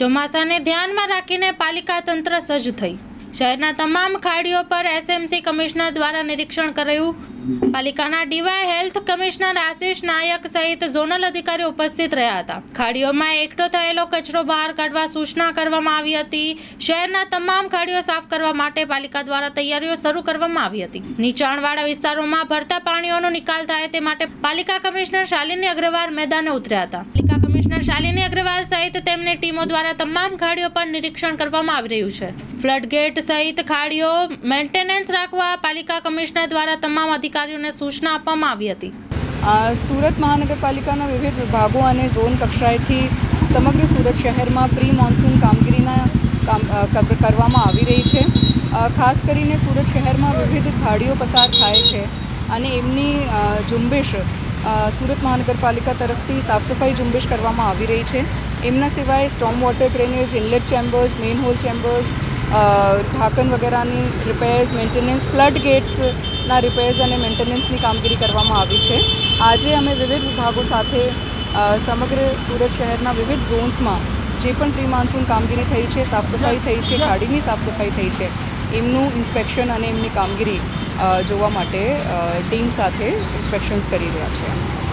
ચોમાસાને ધ્યાનમાં રાખીને પાલિકા તંત્ર સજ્જ થઈ. શહેરના તમામ ખાડીઓ પર એસએમસી કમિશનર દ્વારા નિરીક્ષણ કરાયું. પાલિકાના DY health commissioner Ashish Naik સહિત ઝોનલ અધિકારીઓ ઉપસ્થિત રહ્યા હતા. ખાડીઓમાં એકઠો થયેલો કચરો બહાર કાઢવા સૂચના કરવામાં આવી હતી. શહેરના તમામ ખાડીઓ સાફ કરવા માટે પાલિકા દ્વારા તૈયારીઓ શરૂ કરવામાં આવી હતી. નીચાણવાળા વિસ્તારોમાં ભરતા પાણીઓનો નિકાલ થાય તે માટે પાલિકા કમિશનર શાલિની અગ્રવાલ મેદાને ઉતર્યા હતા. પાલિકા કમિશનર શાલિની અગ્રવાલ સહિત તેમની ટીમો દ્વારા તમામ ખાડીઓ પર નિરીક્ષણ કરવામાં આવી રહ્યું છે. ફ્લડ ગેટ સહિત ખાડીઓ મેન્ટેનન્સ રાખવા પાલિકા કમિશનર દ્વારા તમામ અધિકારીઓને સૂચના આપવામાં આવી હતી. સુરત મહાનગરપાલિકાના વિવિધ વિભાગો અને ઝોન કક્ષાએથી સમગ્ર સુરત શહેરમાં પ્રી મોન્સૂન કામગીરીના કામ કરવામાં આવી રહી છે. ખાસ કરીને સુરત શહેરમાં વિવિધ ખાડીઓ પસાર થાય છે અને એમની ઝુંબેશ સુરત મહાનગરપાલિકા તરફથી સાફ સફાઈ ઝુંબેશ કરવામાં આવી રહી છે. એમના સિવાય storm water drainage, inlet chambers, main hole chambers ઢાંકન વગેરેની રિપેર્સ, મેન્ટેનન્સ, ફ્લડ ગેટ્સના રિપેર્સ અને મેન્ટેનન્સની કામગીરી કરવામાં આવી છે. આજે અમે વિવિધ વિભાગો સાથે સમગ્ર સુરત શહેરના વિવિધ ઝોન્સમાં જે પણ પ્રી માન્સૂન કામગીરી થઈ છે સાફ સફાઈ થઈ છે ખાડીની સાફ સફાઈ થઈ છે, એમનું ઇન્સ્પેક્શન અને એમની કામગીરી જોવા માટે ટીમ સાથે ઇન્સ્પેક્શન્સ કરી રહ્યા છે.